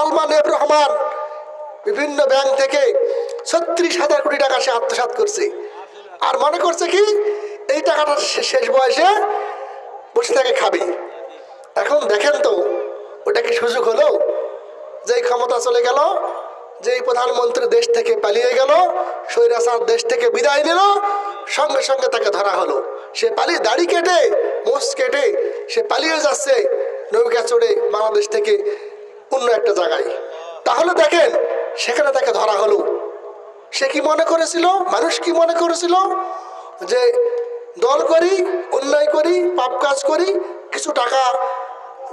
Salman F Rahman বিভিন্ন bank থেকে ছত্রিশ হাজার কোটি টাকা সে আত্মসাৎ করছে। আর মনে করছে কি? এই টাকাটা শেষ বয়সে বসে থাকে খাবে। এখন দেখেন তো, ওটা কি সুযোগ হলো? যেই ক্ষমতা চলে গেল, যেই প্রধানমন্ত্রী দেশ থেকে পালিয়ে গেল, স্বৈরাচার দেশ থেকে বিদায় নিল, সঙ্গে সঙ্গে তাকে ধরা হলো। সে পালিয়ে দাড়ি কেটে, মোষ কেটে, সে পালিয়ে যাচ্ছে নৌকা চড়ে বাংলাদেশ থেকে অন্য একটা জায়গায়। তাহলে দেখেন, সেখানে তাকে ধরা হলো। সে কি মনে করেছিল? মানুষ কি মনে করেছিল? যে দল করি, অন্যায় করি, পাপ কাজ করি, কিছু টাকা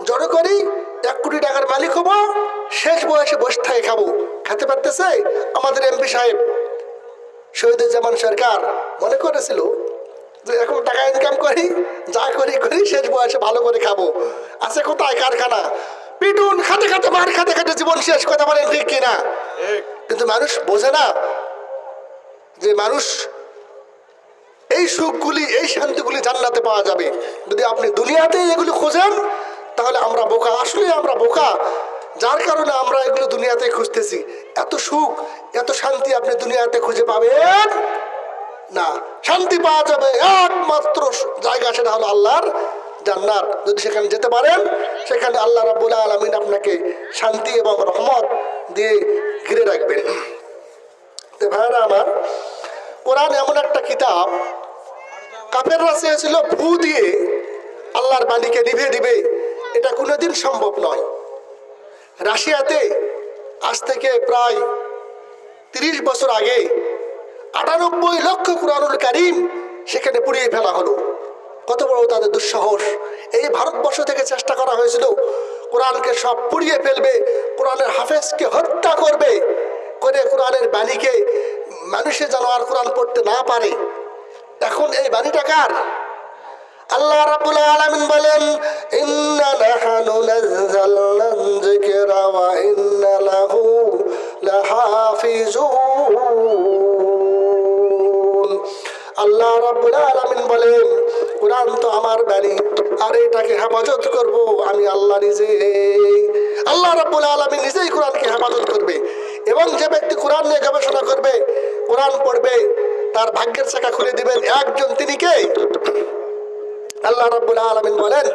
জড়ো করি, এক কোটি টাকার মালিক হব, শেষ বয়সে বসে থাকে খাব। খেতে পারতেছে? আমাদের এমপি সাহেব, শহীদুজ্জামান সরকার, মনে করেছিল যে এখন টাকা ইনকাম করি, যা করি করি, শেষ বয়সে ভালো করে খাব। আছে কোথায় কারখানা? পিটুন খাতে খাতে মার খাতে খাতে জীবন শেষ কথা বলেন ঠিক কিনা? কিন্তু মানুষ বোঝে না যে মানুষ এই সুখগুলি এই শান্তিগুলি জান্নাতে পাওয়া যাবে। যদি আপনি দুনিয়াতে এগুলি খোঁজেন তাহলে আমরা বোকা। আসলে আমরা বোকা। যার কারণে আমরা এগুলো দুনিয়াতে খুঁজতেছি। এত সুখ এত শান্তি আপনি দুনিয়াতে খুঁজে পাবেন না। শান্তি পাওয়া যাবে একমাত্র জায়গা সেটা হলো আল্লাহর জান্নাত। যদি সেখানে যেতে পারেন, সেখানে আল্লাহ রাবুল আলমিন আপনাকে শান্তি এবং রহমত দিয়ে ঘিরে রাখবেন। তো ভাইরা আমার, কোরআন এমন একটা কিতাব, কাফেররা চেয়েছিল ফু দিয়ে আল্লাহর বাণীকে নিভে দিবে। এটা কোনোদিন সম্ভব নয়। রাশিয়াতে আজ থেকে প্রায় তিরিশ বছর আগে আটানব্বই লক্ষ কোরআনুল কারিম সেখানে পুড়িয়ে ফেলা হলো। কত বড় তাদের দুঃসাহস। এই ভারতবর্ষ থেকে চেষ্টা করা হয়েছিল, কোরআনকে সব পুড়িয়ে ফেলবে, কোরআনের হাফেজকে হত্যা করবে, করে কোরআনের বাণীকে মানুষে যেন আর কোরআন পড়তে না পারে। এখন এই বাণীটা কার? আল্লাহ রাব্বুল আলামিন বলেন, ইন্না আল্লাহ রাব্বুল আলামিন বলেন কোরআন তো আমার বাণী আর এটাকে হেফাজত করব আমি আল্লাহ নিজে। আল্লাহ রাব্বুল আলামিন নিজেই কোরআনকে হেফাজত করবে। এবং যে ব্যক্তি কোরআন নিয়ে গবেষণা করবে, কোরআন পড়বে, তার ভাগ্যের চাকা খুলে দিবেন একজন তিনি কে? আল্লাহ রাব্বুল আলামিন বলেন,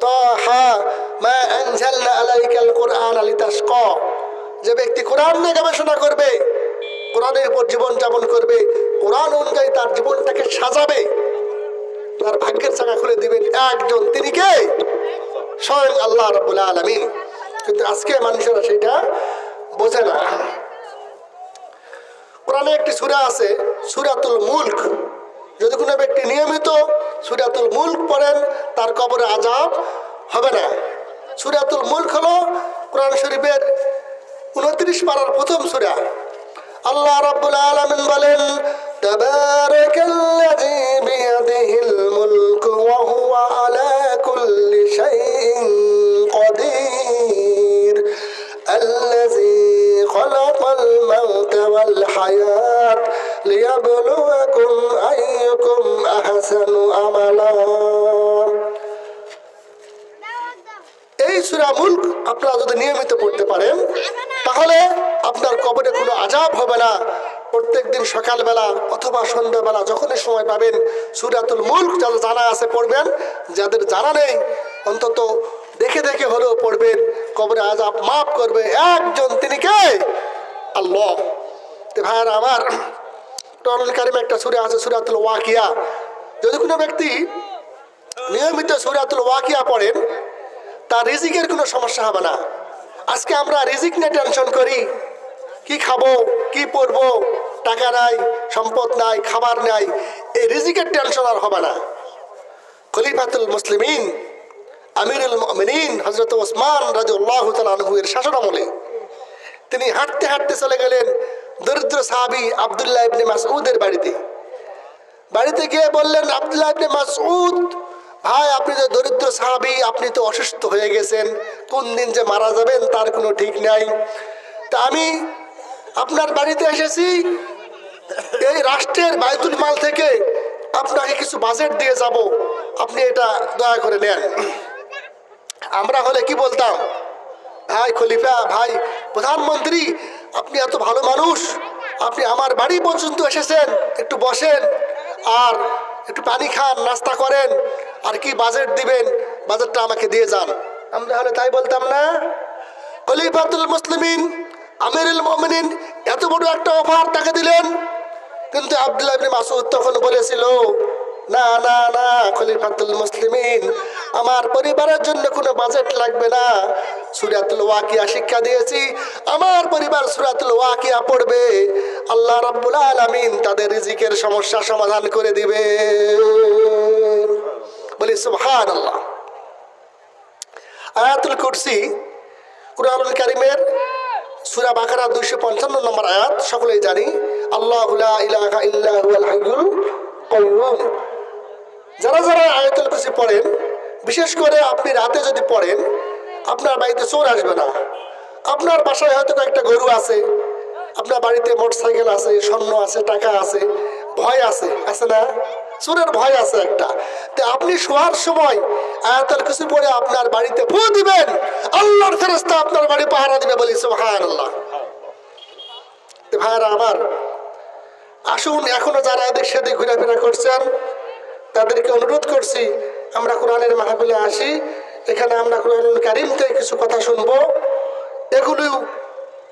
তাহা মা আনজালনা আলাইকাল কুরআন লিতাশকা। যে ব্যক্তি কোরআন নিয়ে গবেষণা করবে, কোরআনের উপর জীবন যাপন করবে, কোরআন অনুযায়ী তার জীবনটাকে সাজাবে। তোমার ভাগ্যের চাকা খুলে দিবেন একজন। তিনি কে? স্বয়ং আল্লাহ রবুল আলমী কিন্তু আজকে মানুষেরা সেটা বোঝে না। কোরআনে একটি সুরা আছে, সুরাতুল মুল্ক। যদি কোনো ব্যক্তি নিয়মিত সুরাতুল মুল্ক পড়েন, তার কবরে আজাব হবে না। সুরাতুল মুল্ক হলো কোরআন শরীফের উনত্রিশ পাড়ার প্রথম সুরা। আল্লাহ রাব্বুল আলমিন বলেন, তাবারাকাল্লাযী বিয়াদিহিল والحياة ليبلوكم أيكم أحسن عملا এই সুরা মুল্ক আপনারা যদি নিয়মিত পড়তে পারেন তাহলে আপনার কবরে কোনো আজাব হবে না প্রত্যেক দিন সকালবেলা অথবা সন্ধ্যাবেলা যখনই সময় পাবেন সুরাতুল মুল্ক যাদের জানা আছে পড়বেন যাদের জানা নেই অন্তত দেখে দেখে হলেও পড়বেন কবরে আজাব মাফ করবে একজন তিনি কে আল্লাহ ভাইয়ার আমার টরল একটা সুরে আছে, সুরাতুল ওয়াকিয়া। যদি কোনো ব্যক্তি নিয়মিত সুরাতুল ওয়াকিয়া পড়েন, তার রিজিকের কোনো সমস্যা হবে না। আজকে আমরা রিজিক নিয়ে টেনশন করি। কি খাব, কি পরবো, টাকা নাই, সম্পদ নাই, খাবার নাই, এই রিজিকের টেনশন আর হবে না। খলিফাতুল মুসলিমিন, আমিরুল মিনীন হজরত ওসমান রাজুল্লাহ তালুয়ের শাসন আমলে তিনি হাঁটতে হাঁটতে চলে গেলেন দরিদ্র সাহাবি আবদুল্লাহ ইবনে মাসউদের বাড়িতে। বাড়িতে গিয়ে বললেন, আবদুল্লাহ ইবনে মাসউদ, ভাই, আপনি যে দরিদ্র সাহাবি, আপনি তো অসুস্থ হয়ে গেছেন। কোন দিন যে মারা যাবেন তার কোনো ঠিক নাই। তা আমি আপনার বাড়িতে এসেছি। এই রাষ্ট্রের বাইতুল মাল থেকে আপনাকে কিছু বাজেট দিয়ে যাব। আপনি এটা দয়া করে নেন। আমরা হলে কি বলতাম? ভাই খলিফা, ভাই প্রধানমন্ত্রী আপনি এত ভালো মানুষ। আপনি আমার বাড়ি পর্যন্ত এসেছেন। একটু বসেন আর একটু পানি খান, নাস্তা করেন আর কি বাজেট দিবেন, বাজেটটা আমাকে দিয়ে যান। আমরা হলে তাই বলতাম না? খলিফাতুল মুসলিমিন, আমিরুল মুমিনিন, এত বড় একটা অফার তাকে দিলেন। কিন্তু আব্দুল্লাহ মাসুদ তখন বলেছিল না না না খলিফাতুল মুসলিমিন। আমার পরিবারের জন্য কোনো বাজেট লাগবে না। সুরাতুল ওয়াকিয়া শিক্ষা দিয়েছি। আমার পরিবার সুরাতুল ওয়াকিয়া পড়বে। আল্লাহ রাব্বুল আলামিন তাদের রিজিকের সমস্যা সমাধান করে দিবে। বলি, সুবহানাল্লাহ। আয়াতুল কুরসি, কুরআনুল কারীমের সূরা বাকারা 255 নম্বর আয়াত, সকলেই জানি, আল্লাহু লা ইলাহা ইল্লা হুয়াল হাইয়ুল কাইয়্যুম যারা যারা আয়াতুল কুরসি পড়েন, বিশেষ করে আপনি রাতে যদি পড়েন, আপনার বাড়িতে চোর আসবে না। আপনার বাসায় হয়তো একটা গরু আছে, আপনার বাড়িতে মোটরসাইকেল আছে, স্বর্ণ আছে, টাকা আছে, ভয় আছে আছে না? চোরের ভয় আছে একটা। তো আপনি শোয়ার সময় আয়াতাল কিছু পরে আপনার বাড়িতে ফু দিবেন, আল্লাহর ফেরস্তা আপনার বাড়ি পাহারা দিবে বলি সুবহান আল্লাহ ভাইরা আমার, আসুন, এখনও যারা এদিক সেদিক ঘোরাফেরা করছেন তাদেরকে অনুরোধ করছি, আমরা কোরআনের মাহফিলে আসি, এখানে আমরা কোরআনুল কারিম থেকে কিছু কথা শুনব। এগুলো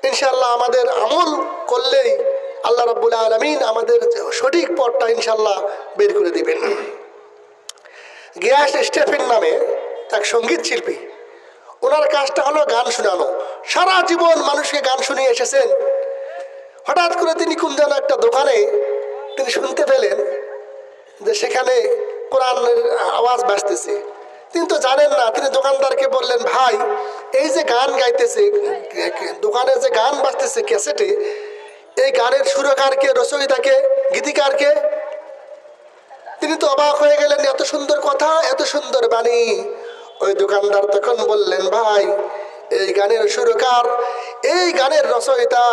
ইনশাল্লাহ আমাদের আমল করলেই আল্লাহ রাব্বুল আলমিন আমাদের সঠিক পথটা ইনশাল্লাহ বের করে দিবেন। গিয়াস স্টেফেন নামে এক সংগীত শিল্পী, ওনার কাজটা হলো গান শোনানো। সারা জীবন মানুষকে গান শুনিয়ে এসেছেন। হঠাৎ করে তিনি কোন একটা দোকানে তিনি শুনতে পেলেন যে সেখানে কোরআনের আওয়াজ বাজতেছে। তিনি তো জানেন না, তিনি দোকানদারকে বললেন, ভাই, এই যে গান গাইতেছে, দোকানে যে গান বাজতেছে ক্যাসেটে, এই গানের সুরকারকে, রচয়িতাকে, গীতিকারকে? তিনি তো অবাক হয়ে গেলেন, এত সুন্দর কথা, এত সুন্দর বাণী। ওই দোকানদার তখন বললেন, ভাই, এই গানের সুরকার, এই গানের রচয়িতা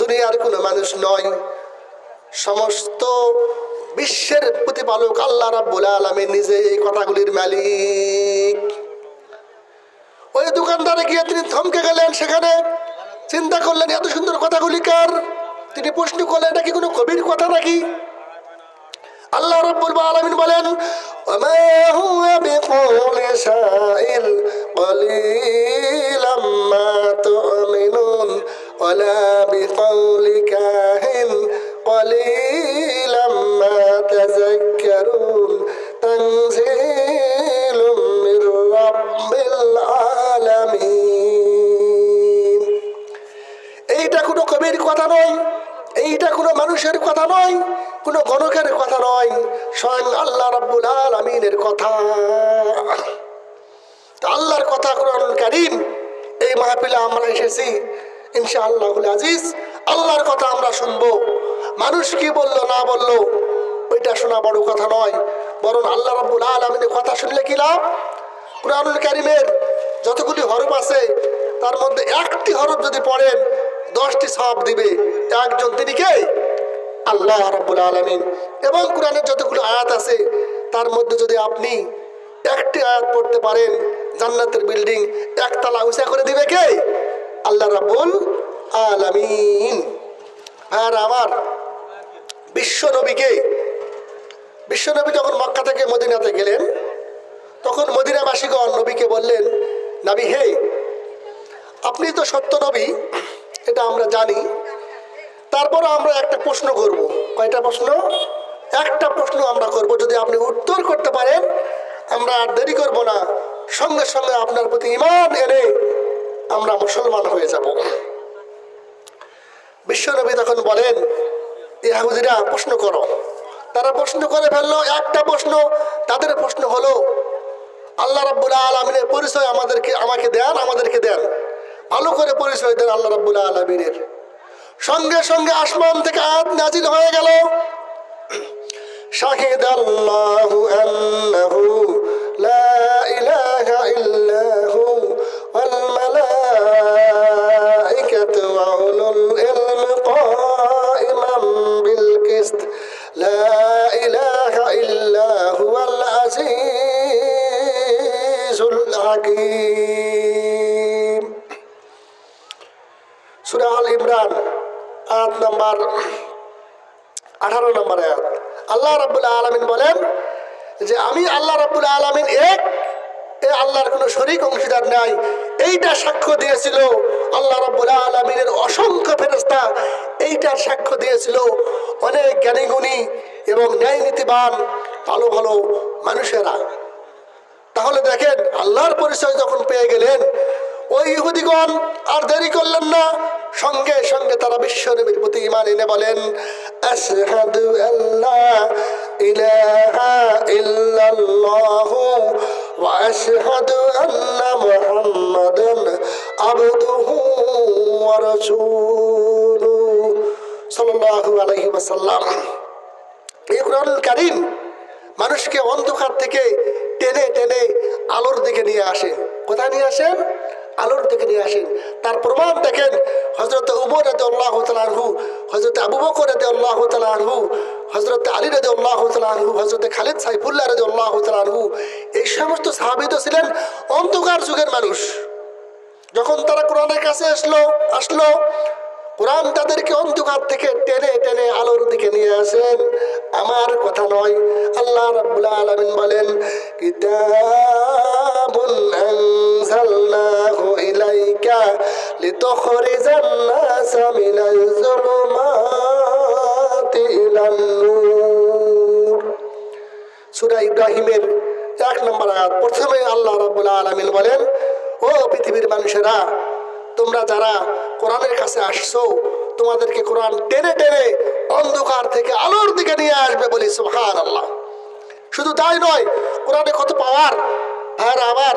দুনিয়ার কোনো মানুষ নয়। সমস্ত বিশ্বের প্রতিপালক আল্লাহ রাব্বুল আলমে নিজে এই কথাগুলির মালিক। ওই দোকানদারে গিয়ে তিনি থমকে গেলেন সেখানে। চিন্তা করলেন, এত সুন্দর কথাগুলি কার? তিনি প্রশ্ন করলেন নাকি কি কোনো কবির কথা নাকি? আল্লাহ রব্বুল আলামিন বলেন, ওমা হুয়া বিকাউলি শাইর কলিলাম ما تذكرون تنزيل من رب العالمين এইটা কোনো কবির কথা নয় এইটা কোনো মানুষের কথা নয় কোনো গণকের কথা নয় স্বয়ং আল্লাহ রাব্বুল আলামিনের কথা তা আল্লাহর কথা কোরআন কারিম এই মাহফিলে আমরা এসেছি ইনশাআল্লাহ আজিজ আল্লাহর কথা আমরা শুনবো মানুষ কি বললো না বললো ওইটা শোনা বড় কথা নয়, বরং আল্লাহ রাব্বুল আলামিনের কথা শুনলে কি লাভ? কোরআনুল কারিমের যতগুলি হরফ আছে, তার মধ্যে একটি হরফ যদি পড়েন, দশটি সব দিবে। একজন তিনি কে? আল্লাহ রাব্বুল আলামিন। এবং কোরআনের যতগুলো আয়াত আছে, তার মধ্যে যদি আপনি একটি আয়াত পড়তে পারেন, জান্নাতের বিল্ডিং একতলা উঁচা করে দিবে কে? আল্লাহ রাব্বুল আলামিন। আর আমার বিশ্ব নবীকে বিশ্ব নবী যখন মক্কা থেকে মদিনাতে গেলেন, তখন মদিনাবাসীগণ নবীকে বললেন, নবী, হে, আপনি তো সত্য নবী, এটা আমরা জানি। তারপর আমরা একটা প্রশ্ন করব। কয়টা প্রশ্ন? একটা প্রশ্ন আমরা করব। যদি আপনি উত্তর করতে পারেন, আমরা আর দেরি করব না। সঙ্গে সঙ্গে আপনার প্রতি ইমান এনে আমরা মুসলমান হয়ে যাব। বিশ্বনবী তখন বলেন ইহুদিরা প্রশ্ন করো। তারা প্রশ্ন করে ফেলল, একটা প্রশ্ন, তাদের প্রশ্ন হলো, আল্লাহ রাবুল্লাহ আলমিনের পরিচয় আমাদেরকে, আমাকে দেন, আমাদেরকে দেন। ভালো করে পরিচয় দেন আল্লাহ রাবুল্লাহ আলমিনের। সঙ্গে সঙ্গে আসমান থেকে আয়াত নাজিল হয়ে গেল। শাহিদ আল্লাহু আন্নাহু লা হাকীম সুরা আল ইমরান, আয়াত নাম্বার আঠারো নম্বর আয়াত। আল্লাহ রাবুল্লাহ আলমিন বলেন যে, আমি আল্লাহ রাবুল্লাহ আলমিন এক, এ আল্লাহর কোনো শরিক, অংশীদার নাই। এইটা সাক্ষ্য দিয়েছিল আল্লাহ রাবুল্লাহ আলমিনের অসংখ্য ফেরস্তা এইটার সাক্ষ্য দিয়েছিল অনেক জ্ঞানীগুণী এবং ন্যায় নীতিবান ভালো ভালো মানুষেরা। তাহলে দেখেন, আল্লাহর পরিচয় যখন পেয়ে গেলেন, ওই ইহুদিগণ আর দেরি করলেন না। সঙ্গে সঙ্গে তারা বিশ্ব নবীর প্রতি ইমান এনে বলেন আল্লাহ ইলাহা এই কোরআনুল কারীম মানুষকে অন্ধকার থেকে টেনে টেনে আলোর দিকে নিয়ে আসেন কোথায় নিয়ে আসেন? আলোর দিকে নিয়ে আসেন। তার প্রমাণ দেখেন হজরত উমর রেদে আল্লাহ তালহু হজরত আবু বকর রেদে আল্লাহ তালহু হজরত আলী রেদে আল্লাহ তালহু হজরত খালিদ সাইফুল্লাহ রেদে আল্লাহ তালহু এই সমস্ত সাহাবিদ ছিলেন অন্ধকার যুগের মানুষ। যখন তারা কোরআনের কাছে আসলো আসলো কোরআন তাদেরকে অন্ধকার থেকে টেনে টেনে আলোর দিকে নিয়ে আসেন। আমার কথা নয়, আল্লাহ রাব্বুল আলামিন বলেন, কিতাবুন আনজালনাহু ইলাইকা লিতুখরিজান নাসা মিনাজ যুলুমাতি ইলান নূর। সূরা ইব্রাহিমের এক নম্বর আয়াত। প্রথমে আল্লাহ রাব্বুল আলামিন বলেন, ও পৃথিবীর মানুষেরা তোমরা যারা কোরআনের কাছে আসছো, তোমাদেরকে কোরআন টেনে টেনে অন্ধকার থেকে আলোর দিকে নিয়ে আসবে বলি সুহান আল্লাহ শুধু তাই নয়, কোরআনে কত পাওয়ার। আর আবার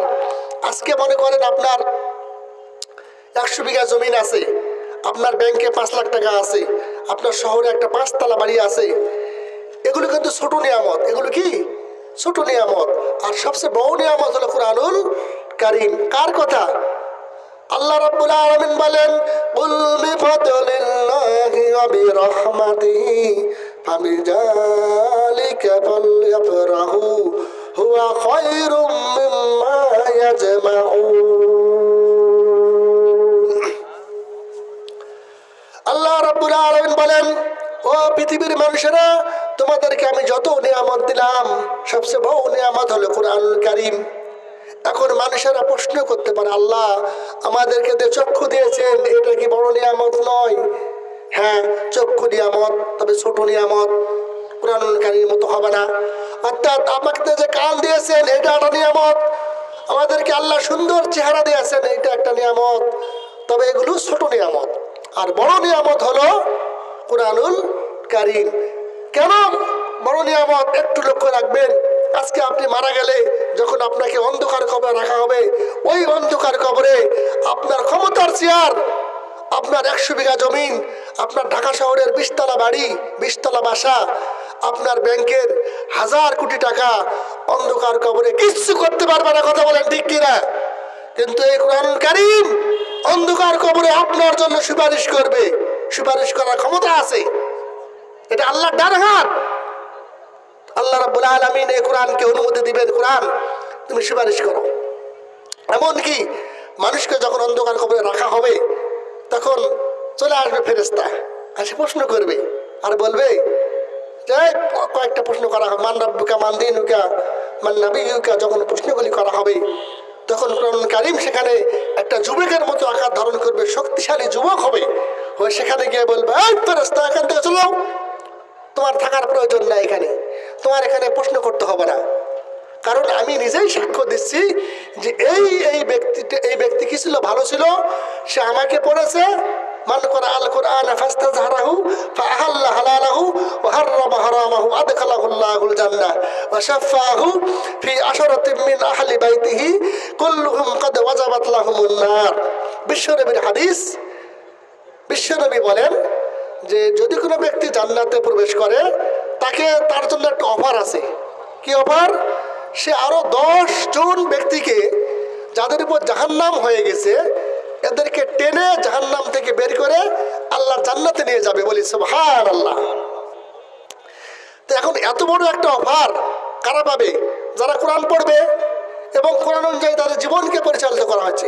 আজকে মনে করেন আপনার একশো বিঘা জমিন আছে, আপনার ব্যাংকে পাঁচ লাখ টাকা আছে, আপনার শহরে একটা পাঁচতলা বাড়ি আছে। এগুলো কিন্তু ছোট নিয়ামত, এগুলো কি? ছোট নিয়ামত। আর সবচেয়ে বড় নিয়ামত হলো কোরআনুল কারিম। কার কথা? আল্লাহ রাব্বুল আলামিন বলেন, কুল বিফাদলিল্লাহি ওয়া বিরহমাতিহি ফাবিযালিকা ফালইফরাহু হুয়া খায়রুম মিম্মা ইয়াজমাউন. আল্লাহ রাব্বুল আলামিন বলেন, ও পৃথিবীর মানুষেরা, তোমাদেরকে আমি যত নিয়ামত দিলাম, সবচেয়ে বড় নিয়ামত হলো কোরআনুল কারীম। এখন মানুষেরা প্রশ্ন করতে পারে, আল্লাহ, আমাদেরকে যে চক্ষু দিয়েছেন, এটা কি বড় নিয়ামত নয়? হ্যাঁ চক্ষু নিয়ামত, তবে ছোট নিয়ামত পুরাণকারীর মতো হবে না। অর্থাৎ আমাকে যে কান দিয়েছেন, এটা একটা নিয়ামত। আমাদেরকে আল্লাহ সুন্দর চেহারা দিয়েছেন, এটা একটা নিয়ামত। তবে এগুলো ছোট নিয়ামত। আর বড় নিয়ামত হলো কোরআনুল কারিম। কেন বড় নিয়ামত? একটু লক্ষ্য রাখবেন। আজকে আপনি মারা গেলে যখন আপনাকে অন্ধকার কবরে রাখা হবে, ওই অন্ধকার কবরে আপনার ক্ষমতার চেয়ার, আপনার একশো বিঘা জমিন, আপনার ঢাকা শহরের বিশতলা বাড়ি, বিশতলা বাসা, আপনার ব্যাংকের হাজার কোটি টাকা অন্ধকার কবরে কিচ্ছু করতে পারবে না, কথা বলেন ঠিক কিনা? কিন্তু এই কোরআন কারিম অন্ধকার কবরে আপনার জন্য সুপারিশ করবে। সুপারিশ করার ক্ষমতা আছে। এটা আল্লাহর ডান হাত আল্লাহ রাব্বুল আলামিন এই কোরআনকে অনুমতি দিবেন। কোরআন, তুমি সুপারিশ করো। এমনকি মানুষকে যখন অন্ধকার কবরে রাখা হবে, তখন চলে আসবে ফেরেস্তা এসে প্রশ্ন করবে আর বলবে যে কয়েকটা প্রশ্ন করা হবে। মান রাব্বুকা, মান দিনুকা, মান নাবিয়ুকা। যখন প্রশ্নগুলি করা হবে, তখন কোরআন কারিম সেখানে একটা যুবকের মতো আকার ধারণ করবে, শক্তিশালী যুবক হবে। হয়ে সেখানে গিয়ে বলবে, এই ফেরেস্তা এখান থেকে চলো। তোমার থাকার প্রয়োজন নাই এখানে। তোমার এখানে প্রশ্ন করতে হবে না। কারণ আমি নিজেই সাক্ষ্য দিচ্ছি যে এই এই ব্যক্তিটা, এই ব্যক্তি কি ছিল? ভালো ছিল? সে আমাকে পড়েছে, মান করা আল ফি বিশ্বনবীর হাদিস, বিশ্বনবী বলেন যে যদি কোনো ব্যক্তি জান্নাতে প্রবেশ করে তাকে তার জন্য একটা অফার আছে। কি অফার সে আরও দশ জন ব্যক্তিকে যাদের উপর জাহান্নাম হয়ে গেছে, এদেরকে টেনে জাহান্নাম থেকে বের করে আল্লাহ জান্নাতে নিয়ে যাবে বলি সুবহান আল্লাহ তো এখন এত বড় একটা অফার কারা পাবে? যারা কোরআন পড়বে এবং কোরআন অনুযায়ী তাদের জীবনকে পরিচালিত করা হচ্ছে